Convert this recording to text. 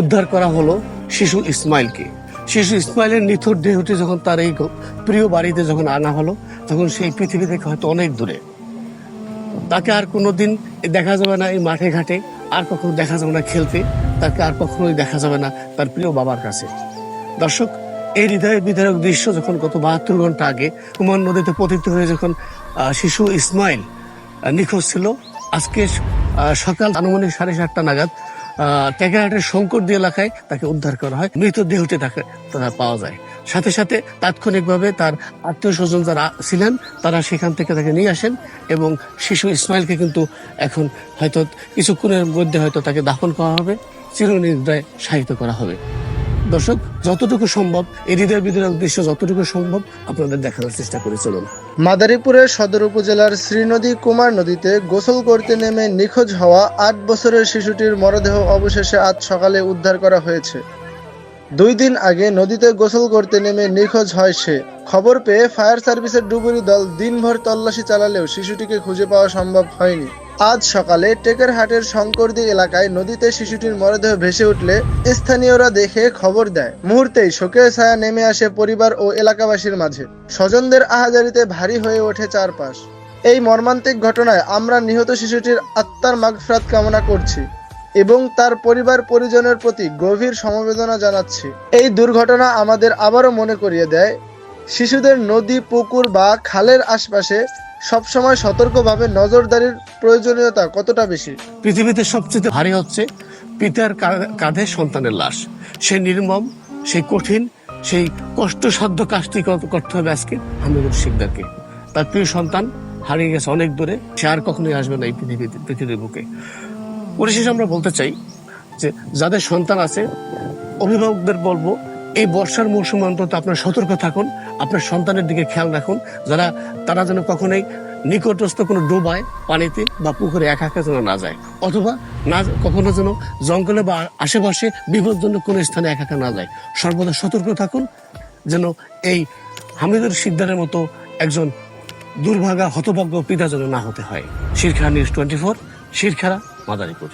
উদ্ধার করা হলো শিশু ইসমাইলকে। শিশু ইসমাইলের নিথর দেহটি যখন তার এই প্রিয় বাড়িতে যখন আনা হলো, তখন সেই পৃথিবী থেকে হয়তো অনেক দূরে। তাকে আর কোনোদিন দেখা যাবে না এই মাঠে ঘাটে, আর কখনো দেখা যাবে না খেলতে, তাকে আর কখনোই দেখা যাবে না তার প্রিয় বাবার কাছে। দর্শক, এই হৃদয় বিধারক দৃশ্য যখন গত বাহাত্তর ঘণ্টা আগে কুমার নদীতে পতিত হয়ে যখন শিশু ইসমাইল নিখোঁজ ছিল, আজকে সকাল আনুমানিক সাড়ে সাতটা নাগাদ টেকারহাটের শঙ্করদি এলাকায় তাকে উদ্ধার করা হয়। মৃতদেহটি তাকে পাওয়া যায়। সাথে সাথে তাৎক্ষণিকভাবে তার আত্মীয় স্বজন যারা ছিলেন, তারা সেখান থেকে তাকে নিয়ে আসেন এবং শিশু ইসমাইলকে কিন্তু এখন হয়তো কিছুক্ষণের মধ্যে হয়তো তাকে দাফন করা হবে। চিরনিদ্রায় সাহিত্য করা হবে। দর্শক, যতটুকু সম্ভব হৃদয় বিদ্রোহ দৃশ্য যতটুকু সম্ভব, আপনাদের দেখানোর চেষ্টা করে চলুন। মাদারীপুরের সদর উপজেলার শ্রীনদী কুমার নদীতে গোসল করতে নেমে নিখোঁজ হওয়া আট বছরের শিশুটির মরদেহ অবশেষে আজ সকালে উদ্ধার করা হয়েছে। দুই দিন আগে নদীতে গোসল করতে নেমে নিখোঁজ হয় সে। খবর পেয়ে ফায়ার সার্ভিসের ডুবুরি দল দিনভর তল্লাশি চালালেও শিশুটিকে খুঁজে পাওয়া সম্ভব হয়নি। আজ সকালে টেকেরহাটের শঙ্করদি এলাকায় নদীতে শিশুটির মরদেহ ভেসে উঠলে স্থানীয়রা দেখে খবর দেয়। মুহূর্তেই শোকের ছায়া নেমে আসে পরিবার ও এলাকাবাসীর মাঝে। স্বজনদের আহাজারিতে ভারী হয়ে ওঠে চারপাশ। এই মর্মান্তিক ঘটনায় আমরা নিহত শিশুটির আত্মার মাগফরাত কামনা করছি এবং তার পরিবার পরিজনের প্রতি গভীর সমবেদনা জানাচ্ছি। এই দুর্ঘটনা আমাদের আবারও মনে করিয়ে দেয়, শিশুদের নদী, পুকুর বা খালের আশপাশে সবসময় সতর্কভাবে নজরদারির প্রয়োজনীয়তা কতটা বেশি? পৃথিবীতে সবচেয়ে ভারী হচ্ছে পিতার কাঁধে সন্তানের লাশ। সে নির্মম সেই কঠিন, সেই কষ্টসাধ্য কাজটি কর- করতে হবে আজকে হামিদুল শিকদারকে। তার প্রিয় সন্তান হারিয়ে গেছে অনেক দূরে, সে আর কখনোই আসবে না এই পৃথিবীতে পৃথিবীর বুকে। পরিশেষে আমরা বলতে চাই যে, যাদের সন্তান আছে, অভিভাবকদের বলব এই বর্ষার মৌসুম অন্তত আপনার সতর্ক থাকুন, আপনার সন্তানের দিকে খেয়াল রাখুন, যারা, তারা যেন কখনোই নিকটস্থ কোনো ডোবায় পানিতে বা পুকুরে একা একা যেন না যায়, অথবা না, কখনো যেন জঙ্গলে বা আশেপাশে বিপজ্জনক কোনো স্থানে একা একা না যায়। সর্বদা সতর্ক থাকুন, যেন এই হামিদুর সিদ্ধারের মতো একজন দুর্ভাগা, হতভাগ্য পিতা যেন না হতে হয়। শিরখানা নিউজ টোয়েন্টি ফোর শিরখানা মাদারীপুর।